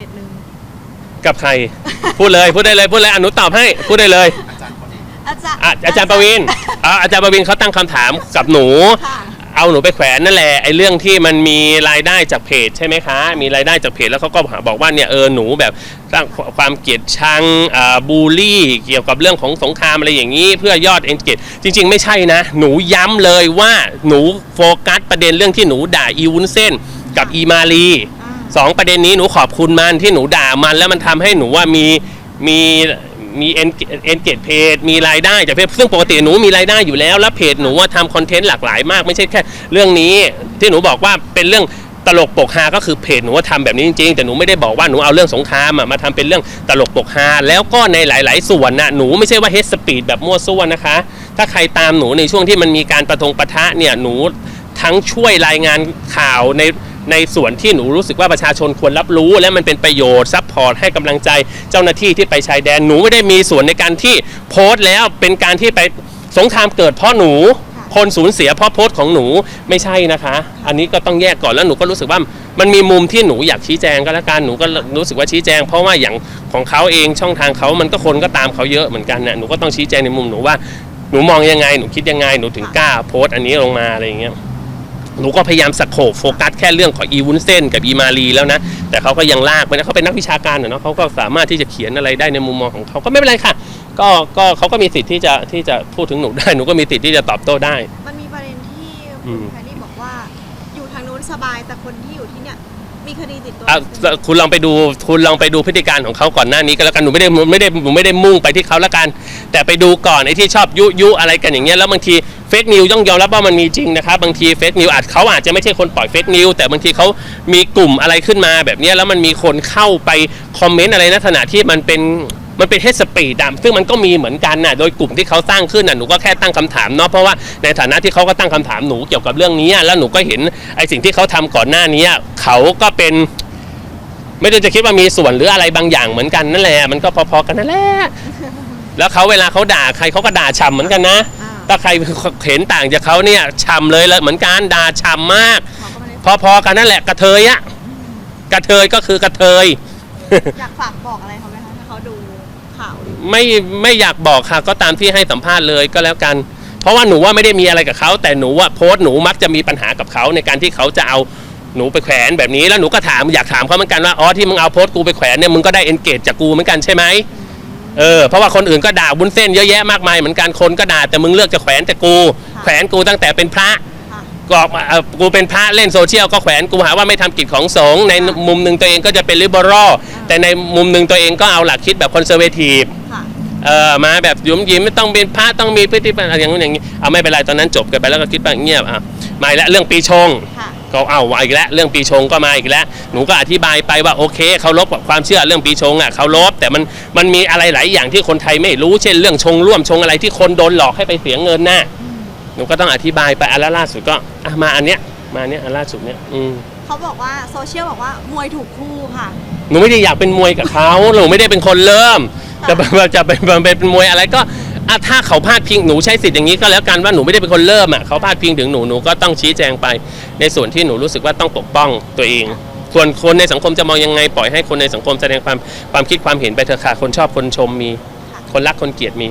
เขตหนึ่งกับใคร พูดเลยพูดได้เลยพูดเลยอะหนุตอบให้พูดได้เลยอาจารย์อะอาจารย์ประวินอะอาจารย์ประวินเขาตั้งคำถามกับหนู ค่ะ เอาหนูไปแขวนนั่นแหละไอ้เรื่องที่มันมีรายได้จากเพจใช่ไหมคะ มีรายได้จากเพจแล้วเขาก็บอกว่าเนี่ยเออหนูแบบสร้างความเกลียดชังอ่าบูลลี่ เกี่ยวกับเรื่องของสงครามอะไรอย่างนี้ เพื่อยอดเอนเกจจริง ๆ ไม่ใช่นะ หนูย้ำเลยว่าหนูโฟกัสประเด็นเรื่องที่หนูด่าอีวุ้นเส้นกับอีมาลีอ่า สองประเด็นนี้หนูขอบคุณมันที่หนูด่ามัน แล้วมันทำให้หนูว่ามีมีมีเอ็นเอ็นเกจเพจมีรายได้จากเพจซึ่งปกติหนูมีรายได้อยู่แล้ว แล้วเพจหนูว่าทำคอนเทนต์หลากหลายมาก ไม่ใช่แค่เรื่องนี้ ที่หนูบอกว่าเป็นเรื่องตลกปกฮาก็คือเพจหนูว่าทำแบบนี้จริงๆ แต่หนูไม่ได้บอกว่าหนูเอาเรื่องสงครามมาทำเป็นเรื่องตลกปกฮาแล้วก็ในหลาย ๆ ส่วนนะหนูไม่ใช่ว่าเฮดสปีดแบบมั่วซั่วนะคะ ถ้าใครตามหนูในช่วงที่มันมีการประทงประทะเนี่ยหนูทั้งช่วยรายงานข่าวใน ในส่วนที่หนูรู้สึกว่าประชาชนควรรับรู้ และมันเป็นประโยชน์ซัพพอร์ตให้กำลังใจเจ้าหน้าที่ที่ไปชายแดนหนูไม่ได้มีส่วนในการที่โพสต์แล้วเป็นการที่ไปสงครามเกิดเพราะหนูคนสูญเสียเพราะโพสต์ของหนูไม่ใช่นะคะ อันนี้ก็ต้องแยกก่อนแล้วหนูก็รู้สึกว่ามันมีมุมที่หนูอยากชี้แจงก็แล้วกันหนูก็รู้สึกว่าชี้แจง เพราะว่าอย่างของเขาเองช่องทางเขามันก็คนก็ตามเขาเยอะเหมือนกันนะหนูก็ต้องชี้แจงในมุมหนูว่าหนูมองยังไงหนูคิดยังไงหนูถึงกล้าโพสต์อันนี้ลงมาอะไรอย่างเงี้ย หนูก็พยายามสโคบโฟกัสแค่เรื่องของอีวุ้นเส้นกับอีมารีแล้วนะ แต่เขาก็ยังลากไปนะเขาเป็นนักวิชาการอะเนาะเขาก็สามารถที่จะเขียนอะไรได้ในมุมมองของเขาก็ไม่เป็นไรค่ะ ก็ก็เขาก็มีสิทธิ์ที่จะที่จะพูดถึงหนูได้หนูก็มีสิทธิ์ที่จะตอบโต้ได้ มันมีประเด็นที่อืคุณมแพรรี่บอกว่า อยู่ทางนู้นสบายแต่คนที่อยู่ที่เนี่ย มีคดีติดตัวอะคุณลองไปดูคุณลองไปดูพฤติการของเขาก่อนหน้านี้ก็แล้วกันหนูไม่ได้ไม่ได้หนูไม่ได้มุ่งไปที่เขาแล้วกัน แต่ไปดูก่อนไอ้ที่ชอบยุยุอะไรกันอย่างเงี้ยแล้วบางทีเฟกนิวต้องยอมรับว่ามันมีจริงนะครับบางทีเฟกนิวอาจเขาอาจจะไม่ใช่คนปล่อยเฟกนิวแต่บางทีเขามีกลุ่มอะไรขึ้นมาแบบเนี้ยแล้วมันมีคนเข้าไปคอมเมนต์อะไรในขณะที่มันเป็น มันเป็นเฮดสปีดดซึ่งมันก็มีเหมือนกันน่ะโดยกลุ่มที่เขาสร้างขึ้นน่ะหนูก็แค่ตั้งคำถามเนาะเพราะว่าในฐานะที่เขาก็ตั้งคำถามหนูเกี่ยวกับเรื่องนี้ แล้วหนูก็เห็นไอ้สิ่งที่เขาทำก่อนหน้านี้เขาก็เป็นไม่ได้จะคิดว่ามีส่วนหรืออะไรบางอย่างเหมือนกันนั่นแหละมันก็พอๆกันนั่นแหละแล้วเขาเวลาเขาด่าใครเขาก็ด่าฉ่ำเหมือนกันนะอ่าถ้าใครเห็นต่างจากเขาเนี่ยฉ่ำเลยแล้วเหมือนกันด่าฉ่ำมากเขาก็ไม่ได้พอๆกันนั่นแหละกระเทยอะกระเทยก็คือกระเทยอยากฝากบอกอะไรเขาไหมคะถ้า เขาดูข่าวอยู่ไม่ไม่อยากบอกค่ะ ก็ตามที่ให้สัมภาษณ์เลยก็แล้วกัน เพราะว่าหนูว่าไม่ได้มีอะไรกับเขาแต่หนูว่าโพสต์หนูมักจะมีปัญหากับเขาในการที่เขาจะเอาหนูไปแขวนแบบนี้แล้วหนูก็ถามอยากถามเขาเหมือนกันว่าอ๋อที่มึงเอาโพสต์กูไปแขวนเนี่ยมึงก็ได้เอนเกจจากกูเหมือนกันใช่ไหมเออเพราะว่าคนอื่นก็ด่าบุญเส้นเยอะแยะมากมายเหมือนกันคนก็ด่าแต่มึงเลือกจะแขวนแต่กู แขวนกูตั้งแต่เป็นพระ ค่ะก็เอ่อกูเป็นพระเล่นโซเชียลก็แขวนกูหาว่าไม่ทำกิจของสงฆ์ในมุมหนึ่งตัวเองก็จะเป็นลิเบอรัลแต่ในมุมหนึ่งตัวเองก็เอาหลักคิดแบบคอนเซอร์เวทีฟ ค่ะ เออมาแบบหยุมยิ้มไม่ต้องเป็นพระต้องมีพฤติกรรมอะไรอย่างนู้นอย่างนี้เอาไม่เป็นไรตอนนั้นจบกันไปแล้วก็คิดว่าเงียบอะมาอีกแล้วเรื่องปีชงค่ะ ก็เอามาอีกแล้วเรื่องปีชงก็มาอีกแล้วหนูก็อธิบายไปว่าโอเคเคารพกับความเชื่อเรื่องปีชงอะเคารพแต่มันมันมีอะไรหลายอย่างที่คนไทยไม่รู้เช่นเรื่องชงร่วมชงอะไรที่คนโดนหลอกให้ไปเสียเงินน่ะ หนูก็ต้องอธิบายไปอันละล่าสุดก็อะมาอันเนี้ยมาอันเนี้ยอันล่าสุดเนี้ยอืมเขาบอกว่าโซเชียลบอกว่ามวยถูกคู่ค่ะ หนูไม่ได้อยากเป็นมวยกับเขาหนูไม่ได้เป็นคนเริ่มจะจะเป็นเป็นมวยอะไรก็อะถ้าเขาพาดพิงหนูใช้สิทธิ์อย่างนี้ก็แล้วกันว่าหนูไม่ได้เป็นคนเริ่มอะเขาพาดพิงถึงหนูหนูก็ต้องชี้แจงไป ในส่วนที่หนูรู้สึกว่าต้องปกป้องตัวเองส่วนคนในสังคมจะมองยังไงปล่อยให้คนในสังคมแสดงความความคิดความเห็นไปเถอะค่ะคนชอบคนชมมี คนรักคนเกลียดมี